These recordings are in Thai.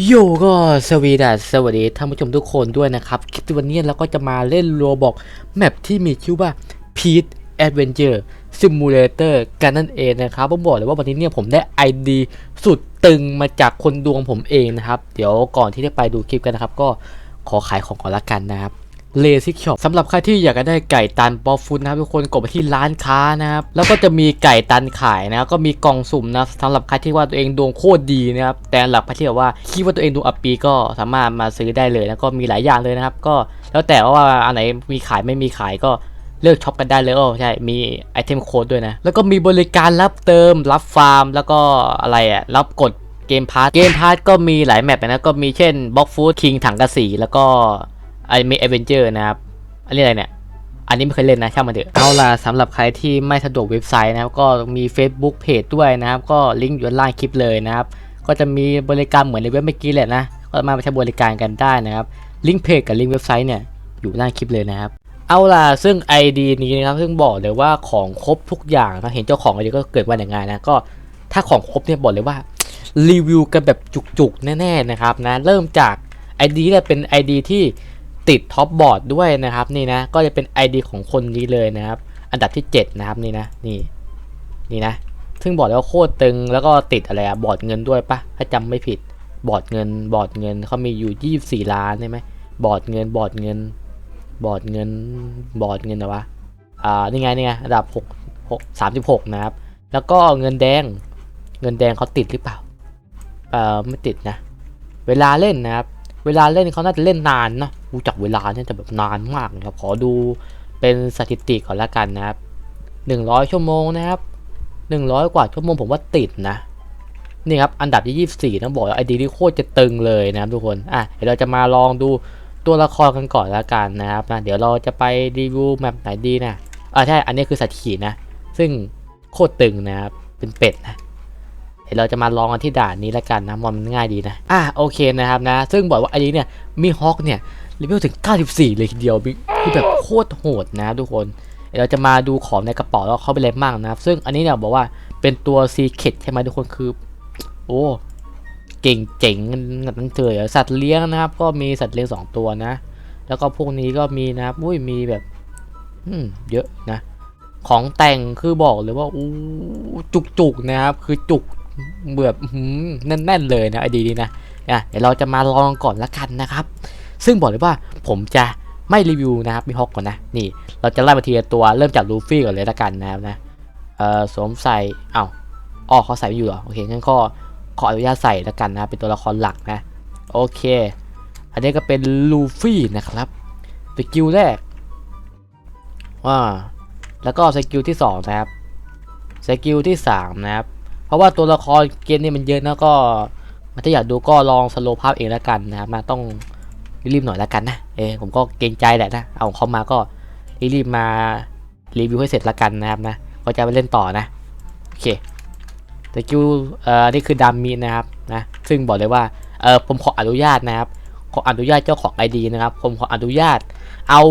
โยก็สวีดัสสวัสดีท่านผู้ชมทุกคนด้วยนะครับ คลิปวันนี้เราก็จะมาเล่นโรบอกแมปที่มีชื่อว่า Pete Adventure Simulator กันนั่นเองนะครับผมบอกเลยว่าวันนี้เนี่ยผมได้ ID สุดตึงมาจากคนดวงผมเองนะครับ เดี๋ยวก่อนที่จะไปดูคลิปกันนะครับ ก็ขอขายของก่อนละกันนะครับ เลซิกช็อปสำหรับใครที่อยากจะได้ไก่ตันปอฟูดนะครับทุกคนกดไปที่ร้านค้านะครับแล้วก็จะมีไก่ตันขายนะก็มีกล่องสุ่มนะสำหรับใครที่ว่าตัวเองดวงโคตรดีนะครับแต่หรับใครที่แบบว่าคิดว่าตัวเองดวงอัปปีก็สามารถมาซื้อได้เลยแล้วก็มีหลายอย่างเลยนะครับ ก็แล้วแต่ว่าอันไหนมีขายไม่มีขายก็เลือกช็อปกันได้เลยโอ้ใช่ มีไอเทมโค้ดด้วยนะ แล้วก็มีบริการรับเติม รับฟาร์ม แล้วก็อะไรอะรับกดเกมพาร์ทเกมพาร์ทก็มีหลายแมปนะ ก็มีเช่นบล็อกฟูดคิงถังกระสี แล้วก็ ไอมีเอเวนเจอร์นะครับ อันนี้อะไรเนี่ย อันนี้ไม่เคยเล่นนะช่างมันเถอะ เอาล่ะสำหรับใครที่ไม่สะดวกเว็บไซต์นะครับ ก็มี Facebook Page ด้วยนะครับ ก็ลิงก์อยู่ด้านล่างคลิปเลยนะครับ ก็จะมีบริการเหมือนในเว็บเมื่อกี้แหละนะ ก็มาใช้บริการกันได้นะครับ ลิงก์เพจกับลิงก์เว็บไซต์เนี่ยอยู่ด้านล่างคลิปเลยนะครับเอาล่ะซึ่ง ID นี้นะครับซึ่งบอกเลยว่าของครบทุกอย่างนะเห็นเจ้าของอะไรก็เกิดวันอย่างไงนะก็ถ้าของครบเนี่ยบอกเลยว่ารีวิวกันแบบจุกๆแน่ๆนะครับนะเริ่มจาก ID เนี่ยเป็น ID ที่ ติดท็อปบอร์ดด้วยนะครับนี่นะก็จะเป็น ID ของคนนี้เลยนะครับ อันดับที่ 7 นะครับนี่นะนี่นี่นะ ซึ่งบอกแล้วโคตรตึงแล้วก็ติดอะไรอะบอร์ดเงินด้วยปะถ้าจำไม่ผิดบอร์ดเงิน บอร์ดเงินเขามีอยู่ 24 ล้านใช่ไหมบอร์ดเงินบอร์ดเงิน บอร์ดเงินบอร์ดเงินนะวะอ่านี่ไงนี่ไงอันดับ6 6 36 นะครับ แล้วก็เงินแดงเงินแดงเขาติดหรือเปล่าเอ่อไม่ติดนะ เวลาเล่นนะครับ เวลาเล่นเขาน่าจะเล่นนานเนาะ ดูจากเวลาเนี่ยจะแบบนานมากนะครับ ขอดูเป็นสถิติก่อนละกันนะครับ 100 ชั่วโมงนะครับ 100 กว่าชั่วโมงผมว่าติดนะนี่ครับอันดับที่ 24 ต้องบอกว่าไอดีที่โคตรจะตึงเลยนะครับทุกคนอะเดี๋ยวเราจะมาลองดูตัวละครกันก่อนละกันนะครับนะเดี๋ยวเราจะไปรีวิวแมปไหนดีนะอ่าใช่อันนี้คือสถิตินะ ซึ่งโคตรตึงนะครับเป็นเป็ดนะเดี๋ยวเราจะมาลองกันที่ด่านนี้แล้วกันนะมันง่ายดีนะอะโอเคนะครับนะ ซึ่งบอกว่าอันนี้เนี่ยมีฮอกเนี่ย เลเวลถึง 94 เลยทีเดียวมีคือแบบโคตรโหดนะทุกคนเราจะมาดูของในกระเป๋าแล้วเขาไปเล่นมั่งนะครับ ซึ่งอันนี้เนี่ยบอกว่าเป็นตัวซีเคทใช่ไหมทุกคนคือ โอ้เก่งเจ๋งนั่นเถอสัตว์เลี้ยงนะครับ ก็มีสัตว์เลี้ยงสองตัวนะ แล้วก็พวกนี้ก็มีนะครับอุ้ยมีแบบอืมเยอะนะ ของแต่งคือบอกเลยว่าอู้จุกๆนะครับ คือจุกแบบอื้อแน่นๆเลยนะไอดีนี้นะอะเดี๋ยวเราจะมาลองก่อนละกันนะครับ ซึ่งบอกเลยว่าผมจะไม่รีวิวนะครับมีฮอกก่อนนะ นี่ เราจะไล่มาทีละตัวเริ่มจากลูฟี่ก่อนเลยละกันนะครับนะเอ่อสวมใส่เอ้าอ๋อเขาใส่ไม่อยู่เหรอโอเคงั้นก็ขออนุญาตใส่ละกันนะเป็นตัวละครหลักนะโอเค อันนี้ก็เป็นลูฟี่นะครับสกิลแรกว่าแล้วก็สกิลที่2นะครับสกิลที่3นะครับ เพราะว่าตัวละครเกมนี้มันเยอะนะก็ถ้าอยากดูก็ลองสโลว์ภาพเองล้วกันนะครับมาต้อง รีบๆหน่อยล้วกันนะ เออผมก็เกรงใจแหละนะ เอาเขามาก็รีบๆมารีวิวให้เสร็จล้วกันนะครับนะ ก็จะไปเล่นต่อนะ โอเคสกิลเอ่อ นี่คือดามมีนะครับนะ ซึ่งบอกเลยว่า เออผมขออนุญาตนะครับ ขออนุญาตเจ้าของ ID นะครับ ผมขออนุญาต เอา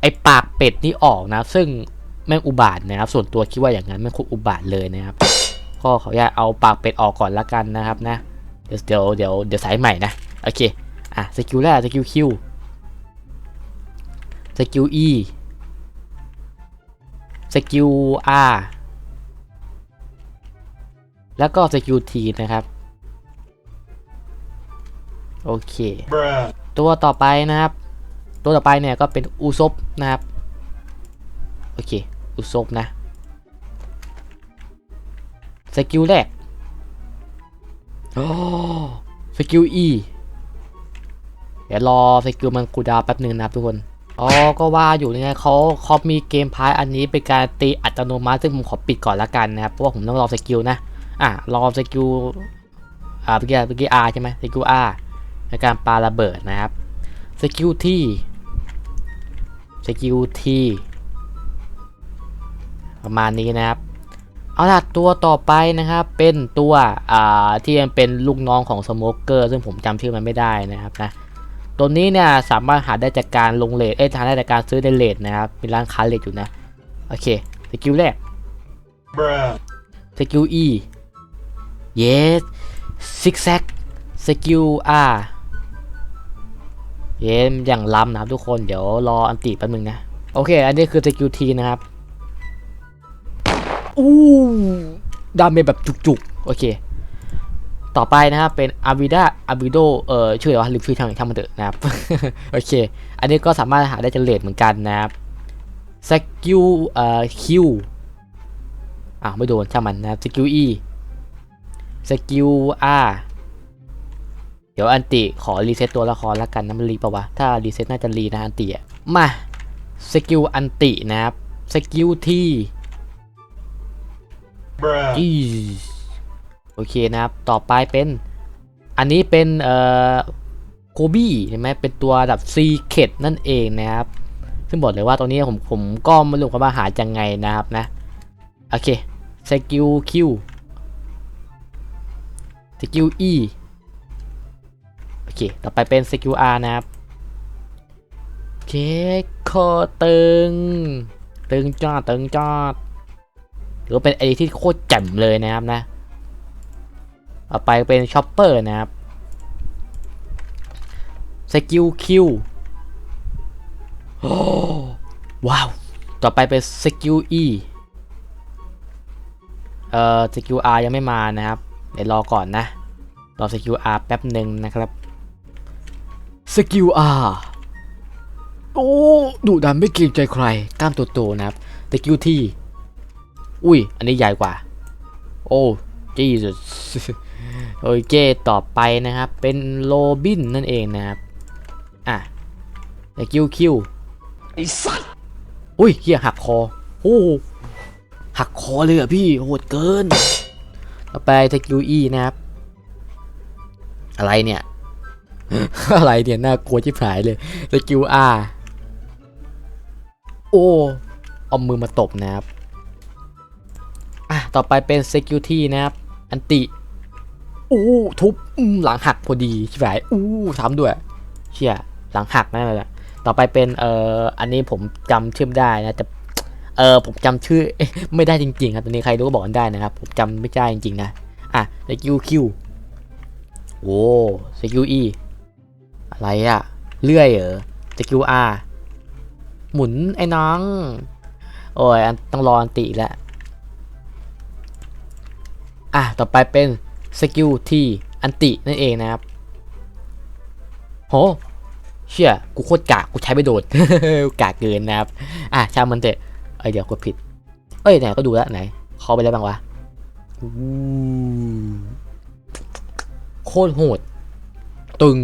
ไอ้ปากเป็ดนี่ออกนะ ซึ่งแม่งอุบาทนะครับ ส่วนตัวคิดว่าอย่างนั้นแม่งโคตรอุบาทเลยนะครับ ก็ขออนุญาตเอาปากเป็ดออกก่อนละกันนะครับนะ เดี๋ยวเดี๋ยวเดี๋ยวสายใหม่นะ โอเค อะสกิลแรกสกิลคิวสกิล E สกิล R แล้วก็สกิล T นะครับ โอเค Bruh. ตัวต่อไปนะครับ ตัวต่อไปเนี่ยก็เป็นอุซบนะครับ โอเคอุซบนะ สกิลแรก โอ้ สกิล E เดี๋ยวรอสกิลมันกูดาแป๊บหนึ่งนะครับทุกคนอ๋อก็ว่าอยู่เนี่ยเขาเขามีเกมพายอันนี้เป็นการตีอัตโนมัติซึ่งผมขอปิดก่อนละกันนะครับเพราะว่าผมต้องรอสกิลนะอะรอสกิลอ่าเมื่อกี้เมื่อกี้ R ใช่ไหมสกิล R ในการปาระเบิดนะครับสกิลที่สกิลที่ประมาณนี้นะครับ เอาล่ะตัวต่อไปนะครับ เป็นตัวอ่าที่ยังเป็นลูกน้องของสโมกเกอร์ซึ่งผมจำชื่อมันไม่ได้นะครับนะ ตัวนี้เนี่ยสามารถหาได้จากการลงเลทเอ้ยหาได้จากการซื้อในเลทนะครับ มีร้านค้าเลทอยู่นะ โอเค สกิลแรก สกิล E เยสซิกแซกสกิล R เย้มอย่างล้ำนะครับทุกคนเดี๋ยวรออันติแป๊บนึงนะ โอเค อันนี้คือสกิล T นะครับ อู้ดาเมจแบบจุกๆ โอเค ต่อไปนะครับเป็นอาวิดาอาวิโดเอ่อชื่ออะไรวะลืมชื่อทางทางมันเถอะนะครับ โอเค อันนี้ก็สามารถหาได้จากเลทเหมือนกันนะครับสกิลเอ่อคิวอ่าวไม่โดนช่างมันนะครับสกิล E สกิล R เดี๋ยวอันติขอรีเซ็ตตัวละครแล้วกันนะมันรีปะวะ ถ้ารีเซ็ตน่าจะรีนะอันติอะมาสกิลอันตินะครับสกิลที่ Bruh. อีโอเคนะครับ ต่อไปเป็น อันนี้เป็นเอ่อโคบี้เห็นไหมเป็นตัวดับซีเคดนั่นเองนะครับ ซึ่งบอกเลยว่าตัวนี้ผมผมก็ไม่รู้ว่าหาจังไงนะครับนะ โอเคสกิลคิวสกิล E โอเค ต่อไปเป็นสกิล R นะครับเคคอตึง ตึงจอดตึงจอดถือเป็นไอที่โคตรแจ่มเลยนะครับนะ ต่อไปเป็นช็อปเปอร์นะครับ สกิลคิวโอ้ว้าว ต่อไปเป็นสกิล E เอ่อสกิล R ยังไม่มานะครับ เดี๋ยวรอก่อนนะ รอสกิล R แป๊บหนึ่งนะครับสกิล R โอ้ดุดันไม่เกรงใจใครกล้ามโตๆนะครับสกิล T อุ้ย อันนี้ใหญ่กว่า โอ้ Jesus โอเคต่อไปนะครับ เป็นโรบินนั่นเองนะครับ อะสกิลคิวไอ้สัตว์อุ้ยเฮียหักคอโอ้โหหักคอเลยเหรอะพี่โหดเกิน ต่อไปสกิลอีนะครับ อะไรเนี่ย อะไรเนี่ยน่ากลัวชิบหายเลยสกิลอาโอ้เอามือมาตบนะครับ อะ ต่อไปเป็นสกิลที่นะครับ อันติ อู้ทุบหลังหักพอดีชิบหายอู้ซ้ำด้วยเชี่ยหลังหักนั่นแหละต่อไปเป็นเอ่ออันนี้ผมจำชื่อได้นะแต่เออผมจำชื่อไม่ได้จริงๆครับตัวนี้ใครรู้ก็บอกกันได้นะครับ ผมจำไม่ได้จริงๆนะอะสกิลคิวโอ้สกิลอีอะไรอะเลื่อยเหรอสกิลอาร์หมุนไอ้น้อง โอ้ยอันต้องรออันติอีแล้วอะต่อไปเป็น สกิลที่อันตินั่นเองนะครับโหเชี่ยกูโคตรกากกูใช้ไม่โดนกากเกินนะครับ อะช่างมันเถอะเอ้ยเดี๋ยวกดผิด เอ้ยไหนก็ดูแล้วไหนเขาไปแล้วบ้างวะโคตรโหด ตึง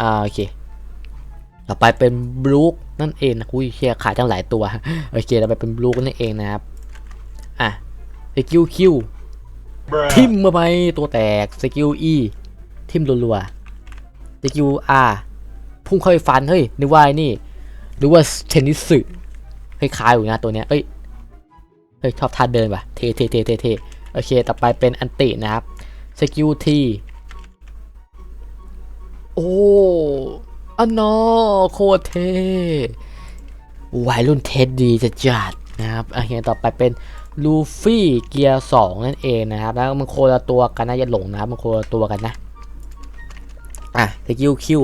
อ่าโอเค ต่อไปเป็นบลูคนั่นเองนะคุยเชี่ยขายจังหลายตัว โอเคต่อไปเป็นบลูคนั่นเองนะครับ อะสกิลคิว ทิมมาไปตัวแตกสกิล E ทิมรัวๆสกิล R พุ่งเข้าไปฟันเฮ้ยนึกว่านี่นึกว่าเทนนิสสึคล้ายๆอยู่นะตัวเนี้ยเอ้ยเฮ้ยชอบท่าเดินว่ะเทเทเทเทเทโอเค ต่อไปเป็นอันตินะครับสกิล T โอ้อันนอโคเทวัยรุ่นเทสดีจะจัดนะครับโอเคต่อไปเป็น ลูฟี่เกียร์สองนั่นเองนะครับแล้วมันโคละตัวกันนะอย่าหลงนะครับมันโคละตัวกันนะอะสกิลคิว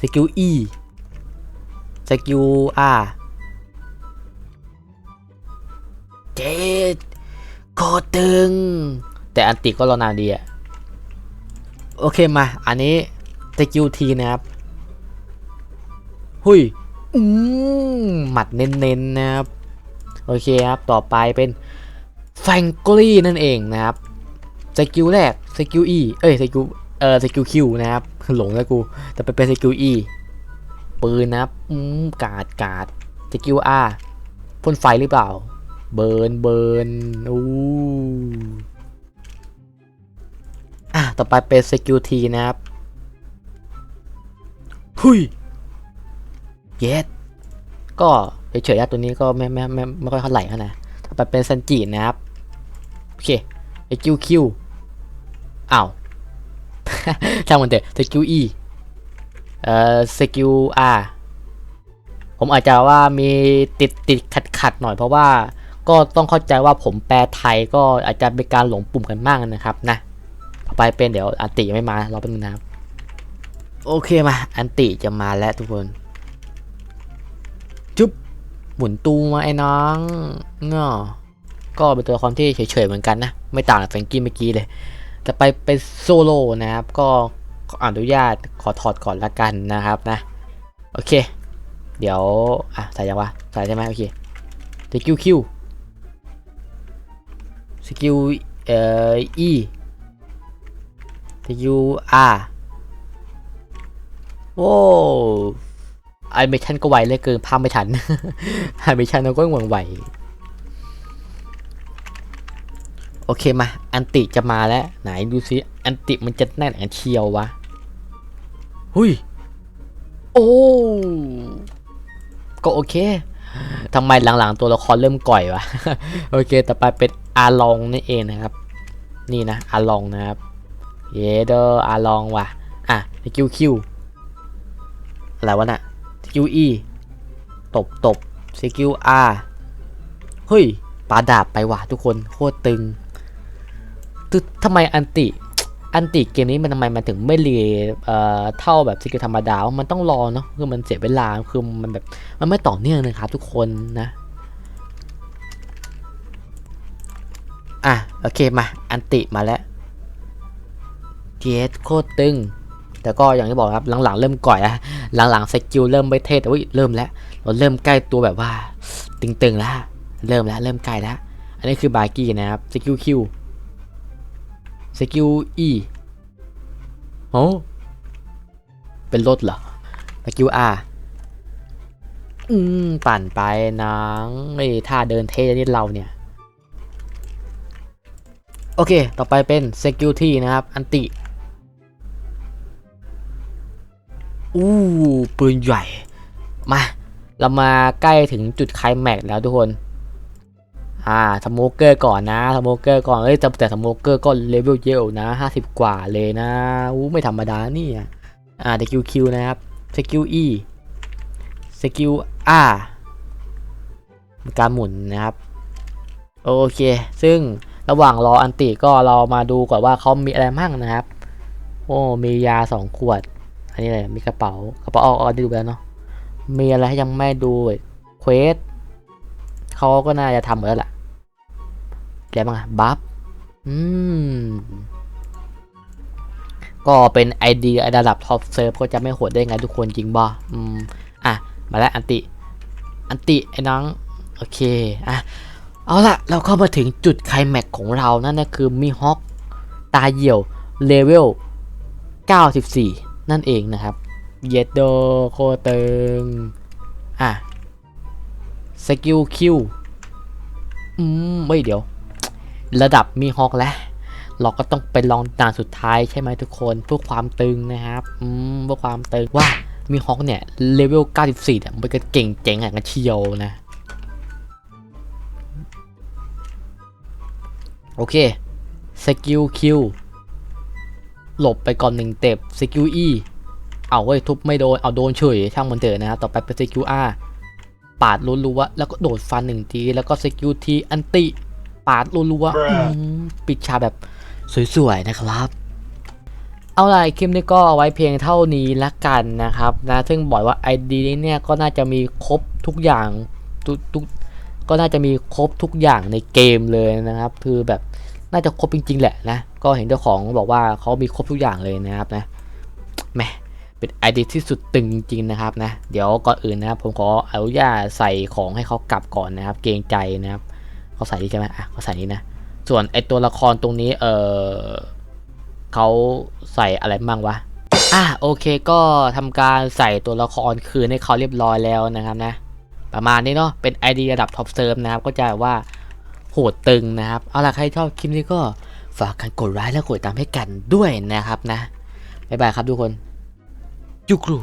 สกิล E สกิล R เจ็ดโคตรตึง แต่อันติก็รอนานดีอะโอเคมา อันนี้สกิลทีนะครับ หุยอืมหมัดเน้นๆนะครับ โอเคครับต่อไปเป็นแฟงกลี่นั่นเองนะครับสกิลแรกสกิล E เอ้ยสกิลเอ่อสกิล Q นะครับหลงแล้วกูแต่ไปเป็นสกิล E ปืนนะครับอืมกาดกาดสกิล R พ่นไฟหรือเปล่า เบิร์นเบิร์นอู้อะต่อไปเป็นสกิล T นะครับหุยเย็ดก็ เฉยๆตัวนี้ก็ไม่ไม่ไม่ไม่ค่อยเท่าไหร่นะต่อไปเป็นซันจินะครับ โอเคสกิลคิวอ้าวช่างมันเถอะสกิล E เอ่อสกิล R ผมอาจจะว่ามีติดติดขัดขัดหน่อยเพราะว่าก็ต้องเข้าใจว่าผมแปลไทยก็อาจจะเป็นการหลงปุ่มกันมากนะครับนะไปเป็นเดี๋ยวอันติยังไม่มารอแป๊บนึงนะครับ โอเคมา อันติจะมาแล้วทุกคน หมุนตูมาไอ้น้องเงาก็เป็นตัวละครที่เฉยๆเหมือนกันนะ ไม่ต่างจากแฟรงกี้เมื่อกี้เลยจะไปเป็นโซโล่นะครับ ก็ขออนุญาตขอถอดก่อนละกันนะครับนะ โอเค เดี๋ยว อะใส่ยังวะใส่ใช่ไหมโอเคสกิลคิวสกิลเอ่อ E สกิล R โอ้ ไอเมชันก็ไวเลยเกินพามไม่ทันไอเมชันเราก็หวังไหวโอเคมา อันติจะมาแล้ว ไหนดูซิ อันติมันจะแน่นอันเชียววะ หุยโอ้ ก็โอเคทำไมหลังๆ ตัวละครเริ่มก่อยวะ โอเค ต่อไปเป็นอาลองนี่เองนะครับ นี่นะ อาลองนะครับ เยเดออาลองว่ะ อะสกิลคิว อะไรวะน่ะ กิลอีตบตบสกิลอาเฮ้ยปาดาบไปว่ะทุกคนโคตรตึงตึทำไมอันติ อันติเกมนี้มันทำไมมันถึงไม่เรียเอ่อเท่าแบบสกิลธรรมดา มันต้องรอเนาะคือมันเสียเวลาคือมันแบบมันไม่ต่อเนื่องนะครับทุกคนนะอะโอเคมาอันติมาแล้วเจสโคตรตึง แต่ก็อย่างที่บอกครับหลังๆเริ่มก่อยอะหลังๆสกิลเริ่มไม่เท่แต่ว่าเริ่มแล้วเราเริ่มใกล้ตัวแบบว่า ตึงๆแล้วเริ่มแล้วเริ่มใกล้แล้วอันนี้คือบาร์กี้นะครับสกิลคิวสกิลอีโอ้เป็นรถเหรอสกิลอาร์อืมปั่นไปนังไอ้ท่าเดินเท่นี่เราเนี่ย โอเค ต่อไปเป็น security นะครับ อันติ อู้ปืนใหญ่ มา เรามาใกล้ถึงจุดไคลแม็กแล้วทุกคน อ่าสโมเกอร์ก่อนนะสโมเกอร์ก่อนเอ้ยแต่แต่สโมเกอร์ก็เลเวลเยอะนะ50กว่าเลยนะอู้ไม่ธรรมดานี่อะอ่าสกิลคิวนะครับสกิล E สกิล R การหมุนนะครับ โอเค ซึ่งระหว่างรออันติก็เรามาดูก่อนว่าเขามีอะไรมั่งนะครับ โอ้มียาสองขวด อันนี้เลยมีกระเป๋ากระเป๋าออกออกด้ดูไปแล้วเนาะมีอะไรให้ยังไม่ดูเควสเขาก็น่าจะทำหมดแล้วล่ะแล้วบ้งอบัฟอืมก็เป็น ID ระดับท็อปเซิร์ฟก็จะไม่โหดได้ไงทุกคนจริงบ่อืมอะ มาแล้วอันติ อันติไอ้น้อง โอเค อะ เอาละเราเข้ามาถึงจุดไคลแม็กซ์ของเรานั่นก็คือมีฮอคตาเหี่ยวเลเวล 94 นั่นเองนะครับเยดโดโคเติงอะสกิลคิวอืมไม่เดี๋ยว ระดับมีฮอคแล้ว เราก็ต้องไปลองด่านสุดท้ายใช่ไหมทุกคนเพื่อความตึงนะครับอืมเพื่อความตึงว่ามีฮอคเนี่ยเลเวล 94เนี่ยมันก็เก่งเจ๋งอะกันเชียวนะ โอเคสกิลคิว หลบไปก่อนหนึ่งเต็บสกิลอีเอาเว้ยทุบไม่โดน เอาโดนเฉยช่างมันเถอะนะครับ ต่อไปเป็นสกิลอาร์ปาดรัวๆแล้วก็โดดฟันหนึ่งทีแล้วก็สกิลทีอันติปาดรัวๆอืมปิดฉากแบบสวยๆนะครับเอาล่ะคลิปนี้ก็เอาไว้เพียงเท่านี้ละกันนะครับนะซึ่งบอกว่า ID นี้เนี่ยก็น่าจะมีครบทุกอย่างทุกทุกก็น่าจะมีครบทุกอย่างในเกมเลยนะครับ คือแบบ น่าจะครบจริง ๆ แหละนะ ก็เห็นเจ้าของบอกว่าเขามีครบทุกอย่างเลยนะครับนะแหมเป็นไอเดียที่สุดตึงจริงๆนะครับนะเดี๋ยวก่อนอื่นนะครับผมขออนุญาตใส่ของให้เขากลับก่อนนะครับ เกรงใจนะครับเขาใส่นี่ใช่ไหมอะเขาใส่นี่นะ ส่วนไอตัวละครตรงนี้เออเขาใส่อะไรบ้างวะอะโอเคก็ทำการใส่ตัวละครคืนให้เขาเรียบร้อยแล้วนะครับนะ ประมาณนี้เนาะเป็น ID ระดับท็อปเซิร์ฟนะครับก็จะว่า หดตึงนะครับ เอาล่ะใครชอบคลิปนี้ก็ฝากกันกดไลค์และกดติดตามให้กันด้วยนะครับนะ บ๊ายบายครับทุกคน จุกรู